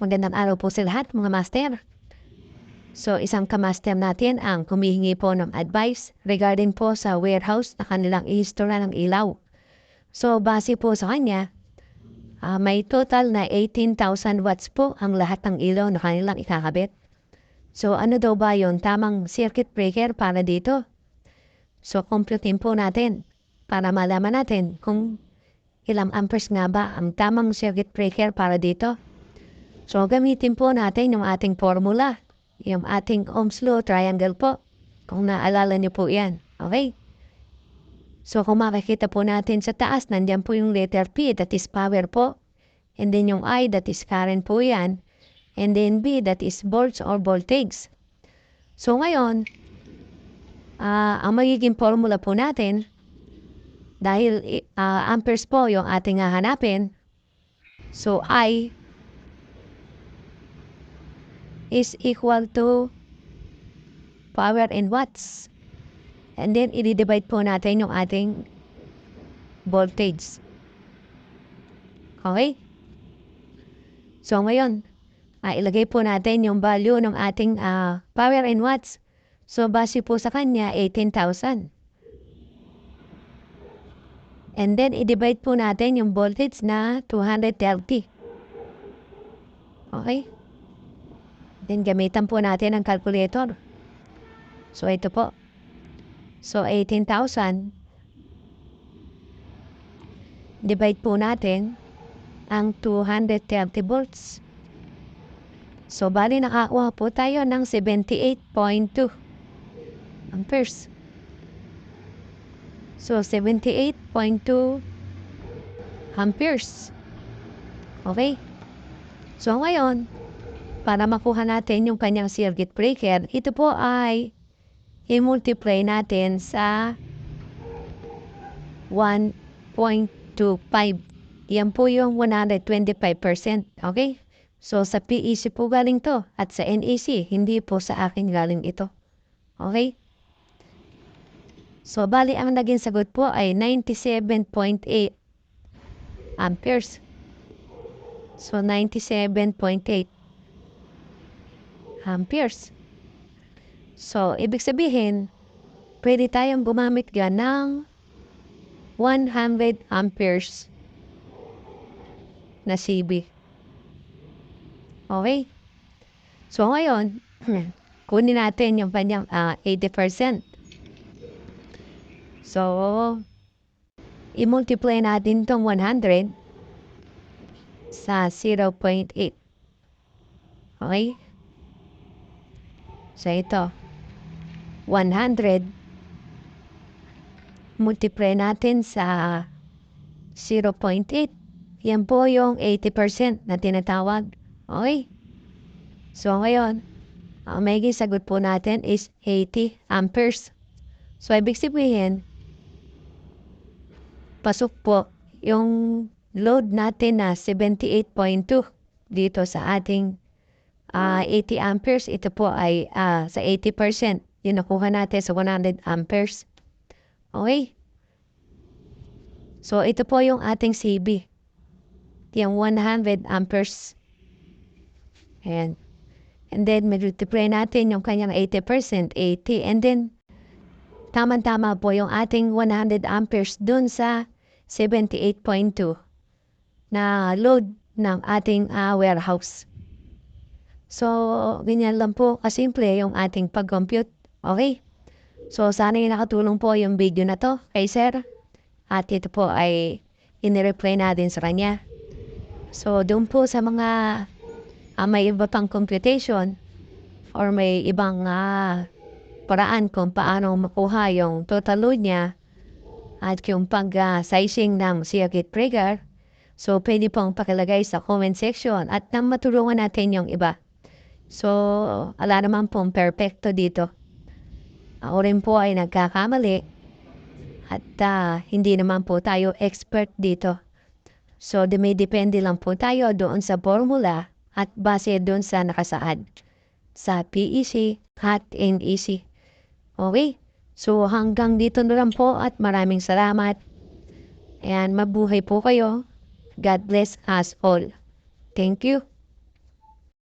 Magandang araw po sa lahat mga master. So isang kamaster natin ang humihingi po ng advice regarding po sa warehouse na kanilang ihistora ng ilaw. So base po sa kanya, ah, may total na 18,000 watts po ang lahat ng ilaw na kanilang ikakabit. So ano daw ba yon tamang circuit breaker para dito? So computein po natin para malaman natin kung ilang amperes nga ba ang tamang circuit breaker para dito. So, gamitin po natin yung ating formula. Yung ating Ohm's Law triangle po. Kung naalala niyo po yan. Okay? So, kung makikita po natin sa taas, nandyan po yung letter P, that is power po. And then yung I, that is current po yan. And then B, that is volts or voltage. So, ngayon, ah ang magiging formula po natin, dahil ah, amperes po yung ating hahanapin, so I is equal to power in watts. And then, i-divide po natin yung ating voltage. Okay? So, ngayon, ah, ilagay po natin yung value ng ating ah, power in watts. So, base po sa kanya, 18,000. And then, i-divide po natin yung voltage na 230. Okay? Then, gamitan po natin ang calculator. So, ito po. So, 18,000. Divide po natin ang 230 volts. So, bali nakakuha po tayo ng 78.2 amperes. So, 78.2 amperes. Okay? So, ngayon, para makuha natin yung kanyang circuit breaker, ito po ay i-multiply natin sa 1.25. Yan po yung 125%. Okay? So, sa PEC po galing to at sa NEC, hindi po sa akin galing ito. Okay? So, bali ang naging sagot po ay 97.8 amperes. So, 97.8 amperes. So, ibig sabihin, pwede tayong gumamit ga ng 100 amperes na CB. Okay? So, ngayon, kunin natin yung kanyang ah, 80%. So, i-multiply natin tong 100 sa 0.8. Okay? So, ito. 100 multiply natin sa 0.8. Yan po yung 80% na tinatawag. Okay? So, ngayon, ang magiging sagot po natin is 80 amperes. So, ibig sabihin, pasok po yung load natin na 78.2 dito sa ating ah, 80 amperes. Ito po ay ah, sa 80%. Yung nakuha natin sa 100 amperes. Okay? So, ito po yung ating CB. Yung 100 amperes. Ayan. And then, multiply natin yung kanyang 80%, 80. And then, tama-tama po yung ating 100 amperes dun sa 78.2 na load ng ating ah, warehouse. So, ganyan lang po kasimple yung ating pag-compute. Okay? So, sana yung nakatulong po yung video na to kay sir. At ito po ay inireply natin sa kanya. So, doon po sa mga ah, may iba pang computation or may ibang ah, paraan kung paano makuha yung total load niya at yung pag-sizing ng circuit breaker. So, pwede pong pakilagay sa comment section at nang matulungan natin yung iba. So, ala naman pong perfecto dito. Ako rin po ay nagkakamali at ah, hindi naman po tayo expert dito. So, dumidepende lang po tayo doon sa formula at base doon sa nakasaad sa PEC at NEC. Okay? So, hanggang dito na lang po at maraming salamat. And mabuhay po kayo. God bless us all. Thank you.